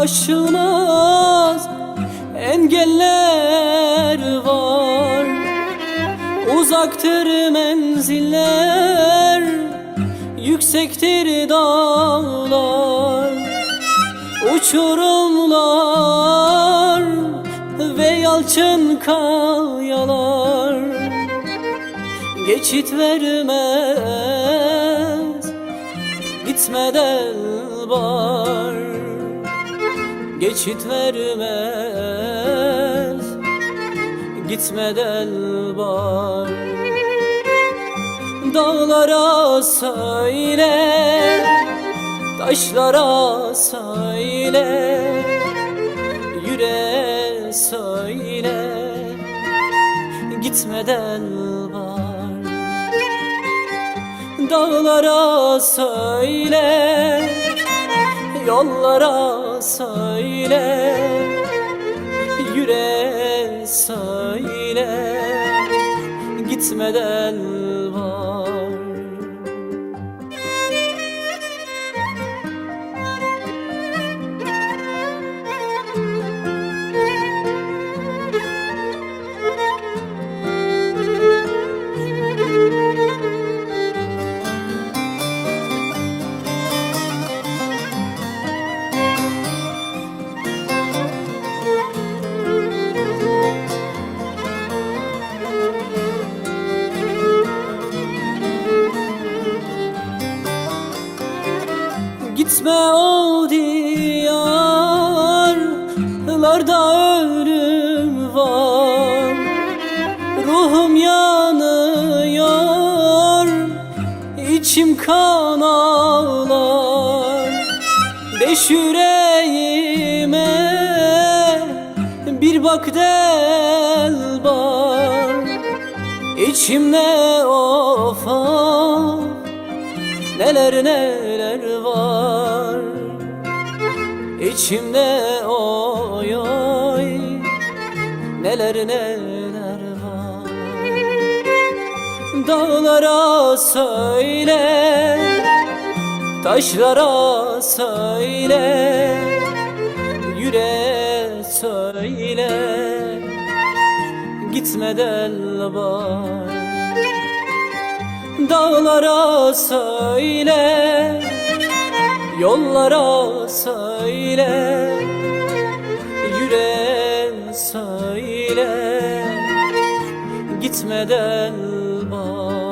aşılmaz. Engeller var. Uzaktır menziller Yüksektir dağlar. Uçurumlar Ve yalçın kayalar Geçit vermez Gitmeden var. Geçit vermez Gitmeden var. Dağlara söyle Taşlara söyle Yüreğe söyle. Gitmeden var. Dağlara söyle Yollara söyle Yüreğe söyle. Gitmeden var Gitme o diyarlarda ölüm var. Ruhum yanıyor içim kan ağlar. Beş yüreğime bir bak del var İçimde of Neler neler var İçimde oy oy Neler neler var. Dağlara söyle Taşlara söyle Yüreğe söyle. Gitmeden var. Dağlara söyle Yollara söyle Yüreğe söyle. Gitmeden var